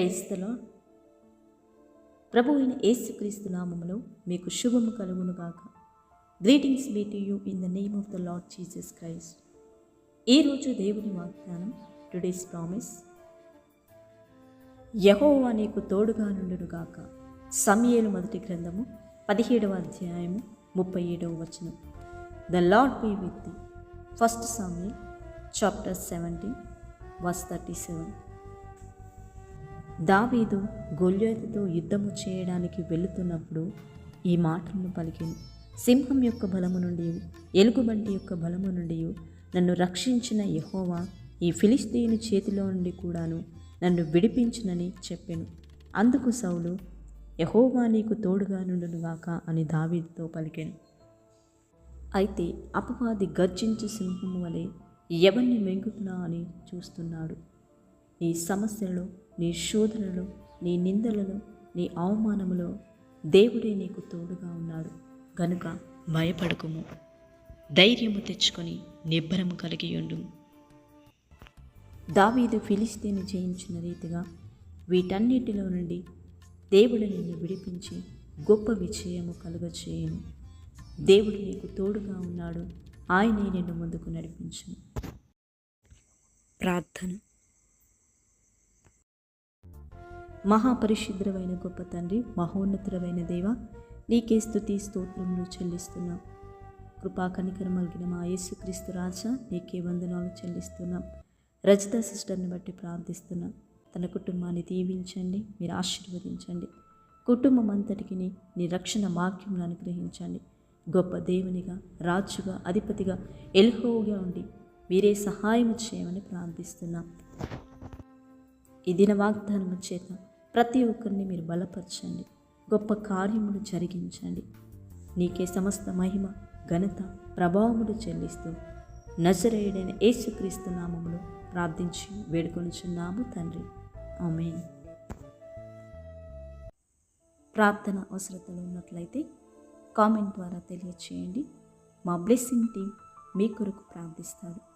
క్రైస్తలో. ప్రభు అయిన యేసుక్రీస్తు నామములో మీకు శుభము కలుగునుగాక greetings be to you in the name of the Lord Jesus Christ ఈరోజు దేవుని వాగ్దానం టుడేస్ ప్రామిస్ యహోవా నీకు తోడుగా నుండునుగాక సమయలు మొదటి గ్రంథము పదిహేడవ అధ్యాయము ముప్పై ఏడవ వచనం. The Lord be with the first సమయ chapter seventeen verse thirty seven దావీదు గొల్యోతుతో యుద్ధము చేయడానికి వెళుతున్నప్పుడు ఈ మాటలను పలికింది సింహం యొక్క బలము నుండి ఎలుగుబంటి యొక్క బలము నుండి నన్ను రక్షించిన యహోవా ఈ ఫిలిస్తీని చేతిలో నుండి కూడాను నన్ను విడిపించునని చెప్పాను. అందుకు సౌలు యహోవా నీకు తోడుగా నుండునుగాక అని దావీదుతో పలికాను. అయితే అపవాది గర్జించు సింహము వలె ఎవరిని మెంగుతున్నా అని చూస్తున్నాడు. నీ సమస్యలు నీ శోధనలు నీ నిందలలో నీ అవమానములో దేవుడే నీకు తోడుగా ఉన్నాడు. గనుక భయపడకుము. ధైర్యము తెచ్చుకొని నిబ్బరము కలిగి ఉండు. దావీదు ఫిలిస్తీని జయించిన రీతిగా వీటన్నిటిలో నుండి దేవుడు నిన్ను విడిపించి గొప్ప విజయము కలుగచేయను. దేవుడు నీకు తోడుగా ఉన్నాడు. ఆయనే నిన్ను ముందుకు నడిపించును. ప్రార్థన. మహాపరిశుద్రమైన గొప్ప తండ్రి మహోన్నతుడమైన దేవ నీకే స్థుతి స్తోత్రములు చెల్లిస్తున్నాం. కృపా కనికరమలిగిన మా యేసుక్రీస్తు రాజా నీకే వందనాలు చెల్లిస్తున్నాం. రజిత సిస్టర్ని బట్టి ప్రార్థిస్తున్నాం. తన కుటుంబాన్ని దీవించండి మీరు ఆశీర్వదించండి. కుటుంబం అంతటికి నీ రక్షణ వాక్యములు అనుగ్రహించండి. గొప్ప దేవునిగా రాజుగా అధిపతిగా ఎల్హోగా ఉండి మీరే సహాయం చేయమని ప్రార్థిస్తున్నాం. ఈ దిన వాగ్దానము చేత ప్రతి ఒక్కరిని మీరు బలపరచండి. గొప్ప కార్యములు జరిగించండి. నీకే సమస్త మహిమ ఘనత ప్రభావములు చెల్లిస్తూ నజరేయుడైన యేసుక్రీస్తు నామములు ప్రార్థించి వేడుకొనుచున్నాము తండ్రి. ఆమెన్. ప్రార్థన అవసరతలు ఉన్నట్లయితే కామెంట్ ద్వారా తెలియచేయండి. మా బ్లెస్సింగ్ టీం మీ కొరకు ప్రార్థిస్తారు.